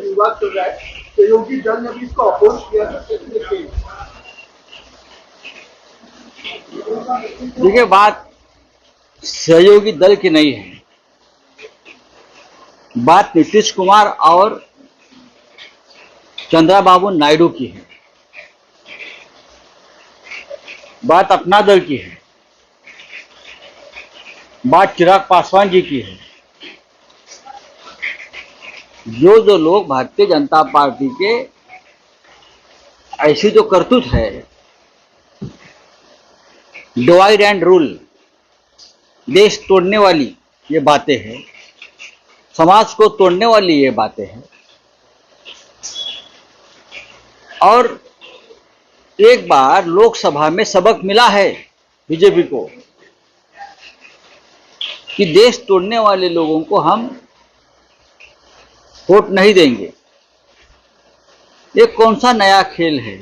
विवाद रहा है दल ने भी इसको अपोज किया? देखिए बात सहयोगी दल की नहीं है बात नीतीश कुमार और चंद्राबाबू नायडू की है। बात अपना दल की है। बात चिराग पासवान जी की है। जो जो लोग भारतीय जनता पार्टी के ऐसी जो करतूत है डिवाइड एंड रूल देश तोड़ने वाली ये बातें हैं। समाज को तोड़ने वाली ये बातें हैं। और एक बार लोकसभा में सबक मिला है बीजेपी को कि देश तोड़ने वाले लोगों को हम वोट नहीं देंगे। ये कौन सा नया खेल है?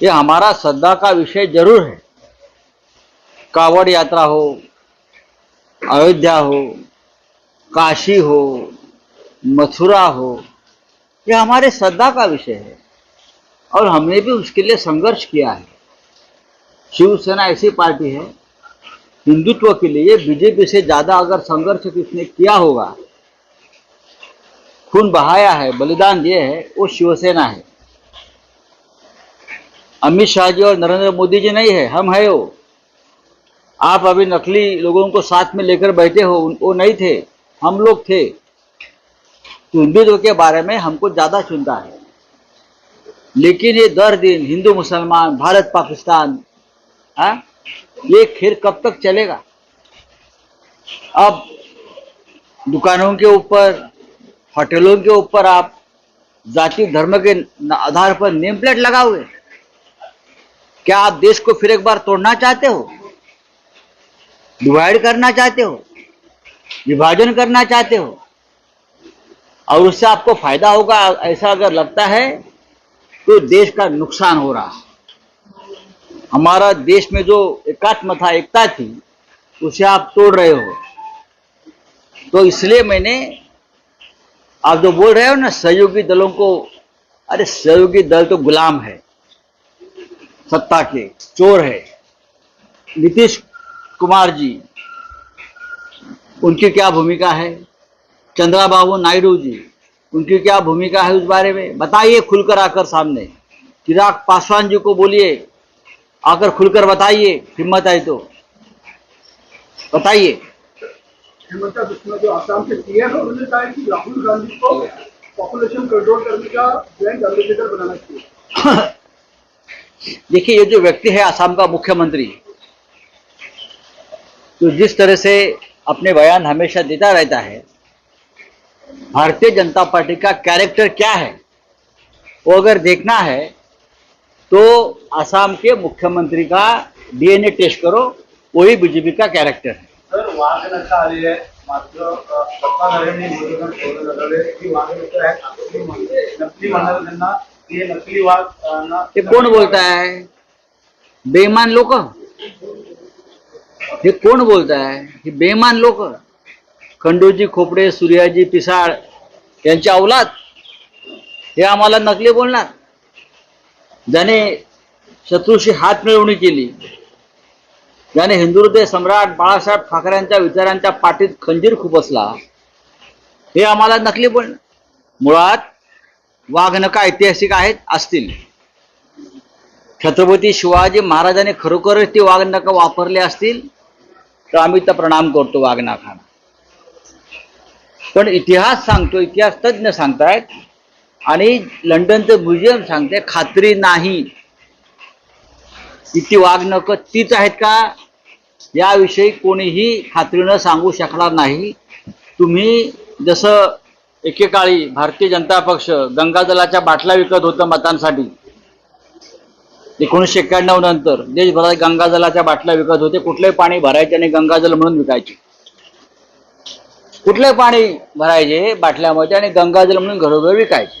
ये हमारा श्रद्धा का विषय ज़रूर है। कावड़ यात्रा हो, अयोध्या हो काशी हो, मथुरा हो, यह हमारे श्रद्धा का विषय है। और हमने भी उसके लिए संघर्ष किया है। शिवसेना ऐसी पार्टी है, हिंदुत्व के लिए बीजेपी से ज़्यादा अगर संघर्ष किसने किया होगा, खून बहाया है, बलिदान दिए है, वो शिवसेना है। अमित शाह जी और नरेंद्र मोदी जी नहीं है, हम है वो। आप अभी नकली लोगों को साथ में लेकर बैठे हो, वो नहीं थे। हम लोग थे। हिंदुत्व के बारे में हमको ज़्यादा चिंता है। लेकिन ये दर दिन हिंदू, मुसलमान, भारत, पाकिस्तान हाँ ये खेल कब तक चलेगा? अब दुकानों के ऊपर, होटलों के ऊपर आप जाति, धर्म के आधार पर नेम प्लेट लगाओगे? क्या आप देश को फिर एक बार तोड़ना चाहते हो? डिवाइड करना चाहते हो? विभाजन करना चाहते हो। और उससे आपको फ़ायदा होगा, ऐसा अगर लगता है तो देश का नुकसान हो रहा है। हमारा देश में जो एकात्म था, एकता थी, उसे आप तोड़ रहे हो। तो इसलिए मैंने, आप जो बोल रहे हो ना, सहयोगी दलों को, अरे सहयोगी दल तो गुलाम है, सत्ता के चोर है। नीतीश कुमार जी उनकी क्या भूमिका है? चंद्राबाबू नायडू जी उनकी क्या भूमिका है उस बारे में? बताइए खुलकर आकर सामने। चिराग पासवान जी को बोलिए आकर खुलकर बताइए हिम्मत आई तो। बताइए। जो आसाम के सीएम है उन्होंने कहा कि राहुल गांधी को पॉपुलेशन कंट्रोल करने का ब्रांड एम्बेसडर बनाना चाहिए। देखिए ये जो व्यक्ति है आसाम का मुख्यमंत्री तो जिस तरह से अपने बयान हमेशा देता रहता है। भारतीय जनता पार्टी का कैरेक्टर क्या है? वो अगर देखना है तो आसाम के मुख्यमंत्री का डीएनए टेस्ट करो वही बीजेपी का कैरेक्टर है। सर वाघ आली आहे मात्र सत्ताधाऱ्यांनी विरोधन ठेवलं जातं की वाघ नका नकली म्हण- नकली म्हणणारे त्यांना ते नकली वाघ ना- ये कौन बोलता है? बेईमान लोक हे कोण बोलत आहे हे बेईमान लोक. खंडूजी खोपडे सूर्याजी पिसाळ यांची अवलाद. हे आम्हाला नकली बोलणार. ज्याने शत्रूशी हात मिळवणी केली. ज्याने हिंदू सम्राट बाळासाहेब ठाकरेंच्या विचारांच्या पाठीत खंजीर खुपसला. हे आम्हाला नकली बोलणार. मुळात वाघनका ऐतिहासिक आहेत असतील. छत्रपती शिवाजी महाराजांनी खरोखरच ती वाघनका वापरले असतील. तर आम्ही तर प्रणाम करतो वाघनखांना पण इतिहास सांगतो इतिहास तज्ज्ञ सांगतायत आणि लंडनचं म्युझियम सांगते खात्री नाही. की ती तीच आहेत का? याविषयी कोणीही खात्रीनं सांगू शकणार नाही. तुम्ही जसं एकेकाळी भारतीय जनता पक्ष गंगाजलाच्या बाटल्या विकत होतं मतांसाठी एकोणीसशे एक्क्याण्णव नंतर देशभरात गंगाजलाच्या बाटल्या विकत होते. कुठलंही पाणी भरायचे आणि गंगाजल म्हणून विकायचे. कुठले पाणी भरायचे बाटल्यामध्ये आणि गंगाजल म्हणून घरोघर विकायचे.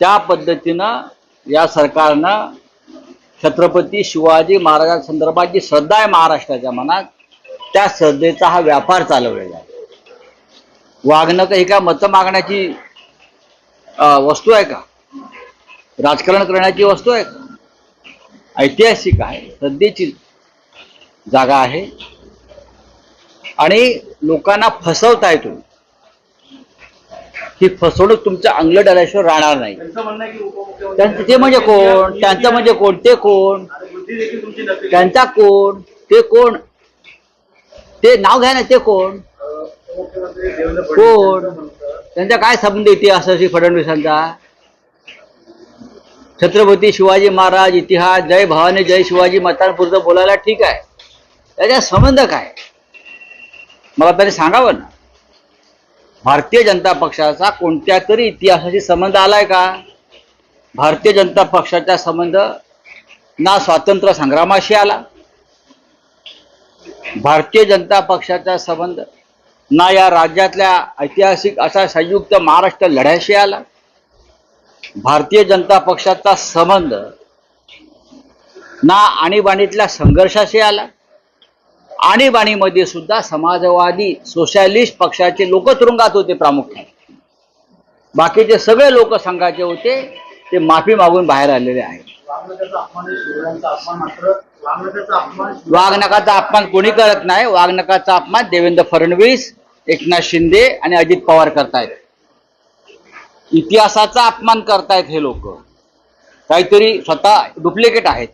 त्या पद्धतीनं या सरकारनं छत्रपती शिवाजी महाराजांसंदर्भात जी श्रद्धा आहे महाराष्ट्राच्या मनात. त्या श्रद्धेचा हा व्यापार चालवलेला आहे. वागणं ही का मतं मागण्याची वस्तू आहे का? राजकारण करण्याची वस्तू आहे का? ऐतिहासिक आहे श्रद्धेची जागा आहे. आणि लोकांना फसवताय तुम्ही. ही फसवणूक तुमच्या अंगलट आल्याशिवाय राहणार नाही. त्यांचं ते म्हणजे कोण? त्यांचं म्हणजे कोण? ते कोण. त्यांचा कोण? ते कोण? ते नाव घ्या ना ते कोण? कोण? त्यांचा काय संबंध इतिहासाशी फडणवीसांचा? छत्रपती शिवाजी महाराज इतिहास जय भावाने जय शिवाजी मतांपुरतं बोलायला ठीक आहे. त्याच्या संबंध काय? मला तरी सांगावं ना. भारतीय जनता पक्षाचा कोणत्या तरी इतिहासाशी संबंध आलाय का? भारतीय जनता पक्षाचा संबंध ना स्वातंत्र्य संग्रामाशी आला. भारतीय जनता पक्षाचा संबंध ना या राज्यातल्या ऐतिहासिक असा संयुक्त महाराष्ट्र लढ्याशी आला. भारतीय जनता पक्षाचा संबंध ना आणीबाणीतल्या संघर्षाशी आला. आणीबाणीमध्ये सुद्धा समाजवादी सोशॅलिस्ट पक्षाचे लोक तुरुंगात होते प्रामुख्याने. बाकीचे सगळे लोक संघाचे होते ते माफी मागून बाहेर आलेले आहेत. आहे वाघनकाचा अपमान कोणी करत नाही. वाघनकाचा अपमान देवेंद्र फडणवीस एकनाथ शिंदे आणि अजित पवार करतायत. इतिहासाचा अपमान करतायत हे लोक. काहीतरी स्वतः डुप्लिकेट आहेत.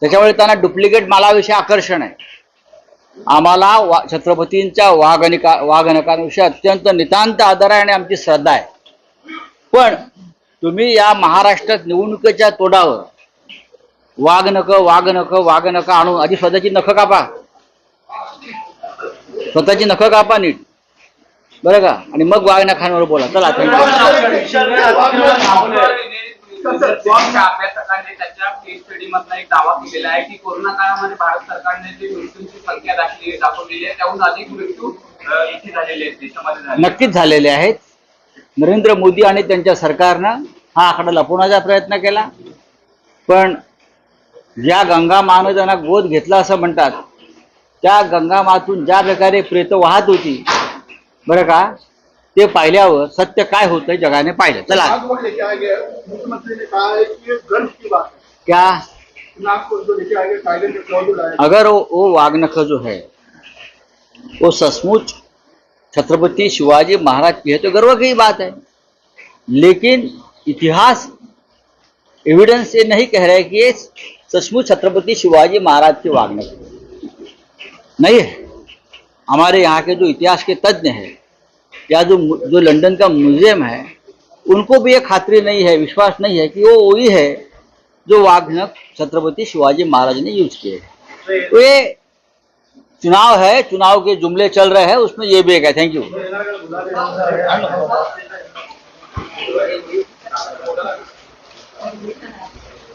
त्याच्यामुळे त्यांना डुप्लिकेट मालाविषयी आकर्षण आहे. आम्हाला वा छत्रपतींच्या वाघनिका वाघनकांविषयी अत्यंत नितांत आदर आहे आणि आमची श्रद्धा आहे. पण तुम्ही या महाराष्ट्रात निवडणुकीच्या तोडावर वाघ नकं वाघ नकं वाघ नख आणून आधी स्वतःची नख कापा. स्वतःची नखं कापा नीट. बरं का? आणि मग वाघ नखांवर बोला. चला त्यांच्या अभ्यासकांनी त्याच्या केस स्टडी मधला एक दावा केलेला आहे की कोरोना काळामध्ये भारत सरकारने जी मृत्यूंची संख्या दाखली दाखवलेली आहे त्याहून अधिक मृत्यू अं, इथे झालेले आहेत देशामध्ये झाले नक्कीच झालेले आहेत. नरेंद्र मोदी आणि त्यांच्या सरकारनं हा आकडा लपवण्याचा प्रयत्न केला. पण ज्या गंगा मानं त्यांना गोद घेतला असं म्हणतात त्या गंगा मातून ज्या प्रकारे प्रेत वाहत होती बरं का? ते पाहिल्यावर सत्य काय होतं जगाने पाहिलं. चला. लेके मुख्यमंत्री ने कहा है कि ये गर्व की बात है. क्या? नाग जो लेके आ गया टाइगर के क्लॉज लाया अगर वो, वो वाघनख जो है वो सचमुच छत्रपति शिवाजी महाराज की है तो गर्व की बात है। लेकिन इतिहास एविडेंस ये नहीं कह रहा है कि ये सचमुच छत्रपति शिवाजी महाराज के वाघनख है। नहीं है। हमारे यहाँ के जो इतिहास के तज्ञ हैं, या जो जो लंदन का म्यूज़ियम है, उनको भी ये खातरी नहीं है, विश्वास नहीं है कि वो वही है जो वाघनख छत्रपति शिवाजी महाराज ने यूज़ किए तो ये चुनाव है, चुनाव के जुमले चल रहे हैं, उसमें ये भी एक है थैंक यू काय बदल